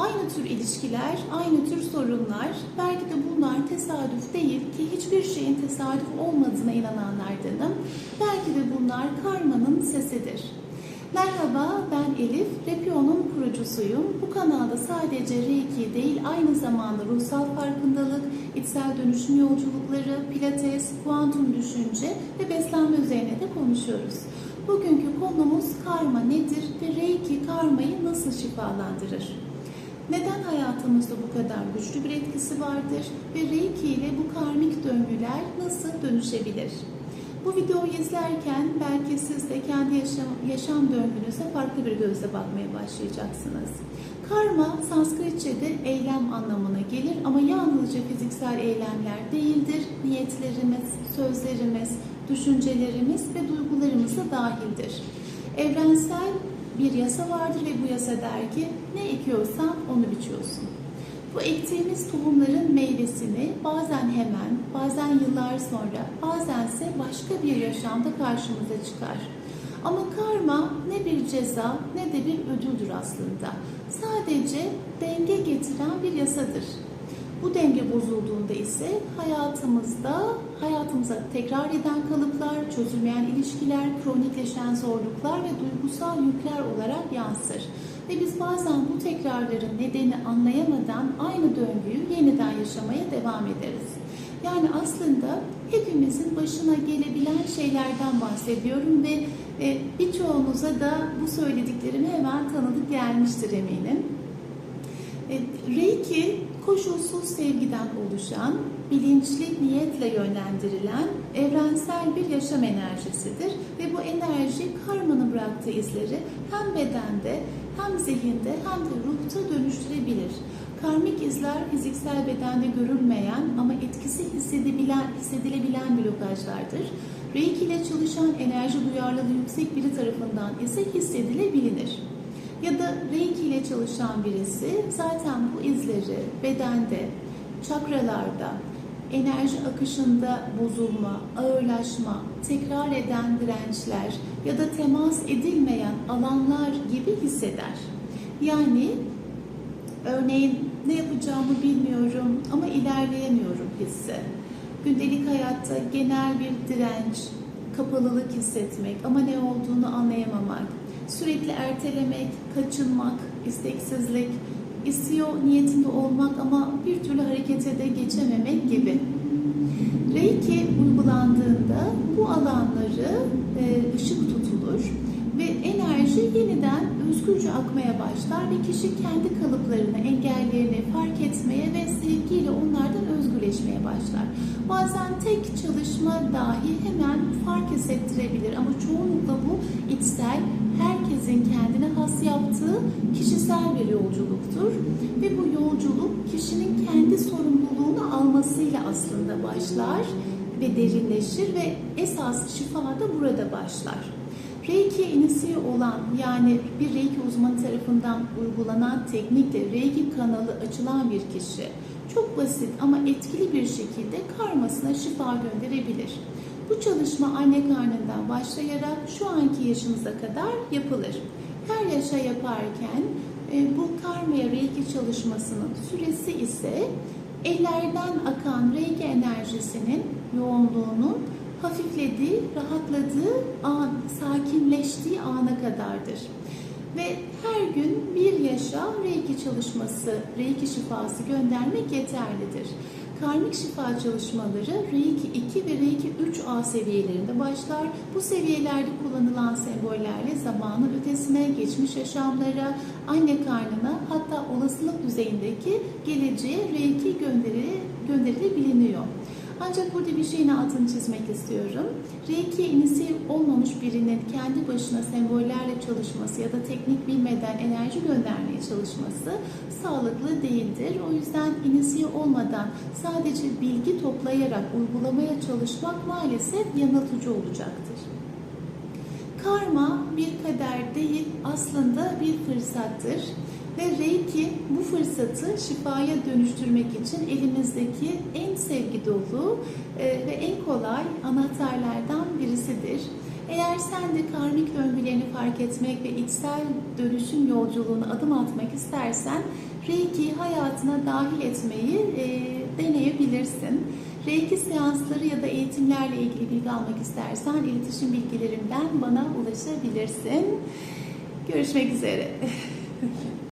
aynı tür ilişkiler, aynı tür sorunlar, belki de bunlar tesadüf değil ki hiçbir şeyin tesadüf olmadığına inananlardanım. Belki de bunlar karmanın sesidir. Merhaba, ben Elif, Repio'nun kurucusuyum. Bu kanalda sadece Reiki değil, aynı zamanda ruhsal farkındalık, içsel dönüşüm yolculukları, pilates, kuantum düşünce ve beslenme üzerine de konuşuyoruz. Bugünkü konumuz karma nedir ve Reiki karmayı nasıl şifalandırır? Neden hayatımızda bu kadar güçlü bir etkisi vardır ve Reiki ile bu karmik döngüler nasıl dönüşebilir? Bu videoyu izlerken belki siz de kendi yaşam, yaşam döngünüze farklı bir gözle bakmaya başlayacaksınız. Karma Sanskritçe'de eylem anlamına gelir ama yalnızca fiziksel eylemler değildir. Niyetlerimiz, sözlerimiz, düşüncelerimiz ve duygularımız da dahildir. Evrensel bir yasa vardır ve bu yasa der ki ne ekiyorsan onu biçiyorsun. Bu ektiğimiz tohumların meyvesini bazen hemen, bazen yıllar sonra, bazense başka bir yaşamda karşımıza çıkar. Ama karma ne bir ceza ne de bir ödüldür aslında. Sadece denge getiren bir yasadır. Bu denge bozulduğunda ise hayatımızda hayatımıza tekrar eden kalıplar, çözülmeyen ilişkiler, kronikleşen zorluklar ve duygusal yükler olarak yansır. Ve biz bazen bu tekrarların nedeni anlayamadan aynı döngüyü yeniden yaşamaya devam ederiz. Yani aslında hepimizin başına gelebilen şeylerden bahsediyorum ve e, birçoğunuza da bu söylediklerimi hemen tanıdık gelmiştir eminim. E, Reiki koşulsuz sevgiden oluşan, bilinçli niyetle yönlendirilen evrensel bir yaşam enerjisidir ve bu enerji karmanın bıraktığı izleri hem bedende hem zihinde hem de ruhta dönüştürebilir. Karmik izler fiziksel bedende görülmeyen ama etkisi hissedebilen, hissedilebilen blokajlardır. Reiki ile çalışan enerji duyarlılığı yüksek biri tarafından ise hissedilebilir ya da Reiki ile çalışan birisi zaten bu izleri bedende, çakralarda, enerji akışında bozulma, ağırlaşma, tekrar eden dirençler ya da temas edilmeyen alanlar gibi hisseder. Yani örneğin ne yapacağımı bilmiyorum ama ilerleyemiyorum hissi. Gündelik hayatta genel bir direnç, kapalılık hissetmek ama ne olduğunu anlayamamak, sürekli ertelemek, kaçınmak, isteksizlik, istiyor niyetinde olmak ama bir türlü harekete de geçememek gibi. Reiki uygulandığında bu alanları e, ışık tutulur ve enerji yeniden özgürce akmaya başlar ve kişi kendi kalıplarını, engellerini fark etmeye ve sevgiyle onlardan özgürleşmeye başlar. Bazen tek çalışma dahi hemen fark hissettirebilir ama çoğunlukla bu içsel, herkesin kendine has yaptığı kişisel bir yolculuktur. Ve bu yolculuk kişinin kendi sorumluluğunu almasıyla aslında başlar ve derinleşir ve esas şifa da burada başlar. Reiki inisiye olan yani bir Reiki uzmanı tarafından uygulanan teknikle Reiki kanalı açılan bir kişi çok basit ama etkili bir şekilde karmasına şifa gönderebilir. Bu çalışma anne karnından başlayarak şu anki yaşınıza kadar yapılır. Her yaşa yaparken e, bu karmaya Reiki çalışmasının süresi ise ellerden akan Reiki enerjisinin yoğunluğunun hafiflediği, rahatladığı an, sakinleştiği ana kadardır. Ve her gün bir yaşa Reiki çalışması, Reiki şifası göndermek yeterlidir. Karmik şifa çalışmaları Reiki 2 ve Reiki 3A seviyelerinde başlar. Bu seviyelerde kullanılan sembollerle zamanın ötesine, geçmiş yaşamlara, anne karnına hatta olasılık düzeyindeki geleceğe Reiki gönderilebiliniyor. Ancak burada bir şeyin altını çizmek istiyorum. Reiki inisiye olmamış birinin kendi başına sembollerle çalışması ya da teknik bilmeden enerji göndermeye çalışması sağlıklı değildir. O yüzden inisiye olmadan sadece bilgi toplayarak uygulamaya çalışmak maalesef yanıltıcı olacaktır. Karma bir kader değil aslında bir fırsattır. Ve Reiki bu fırsatı şifaya dönüştürmek için elimizdeki en sevgi dolu e, ve en kolay anahtarlardan birisidir. Eğer sen de karmik döngülerini fark etmek ve içsel dönüşüm yolculuğuna adım atmak istersen Reiki hayatına dahil etmeyi e, deneyebilirsin. Reiki seansları ya da eğitimlerle ilgili bilgi almak istersen iletişim bilgilerimden bana ulaşabilirsin. Görüşmek üzere.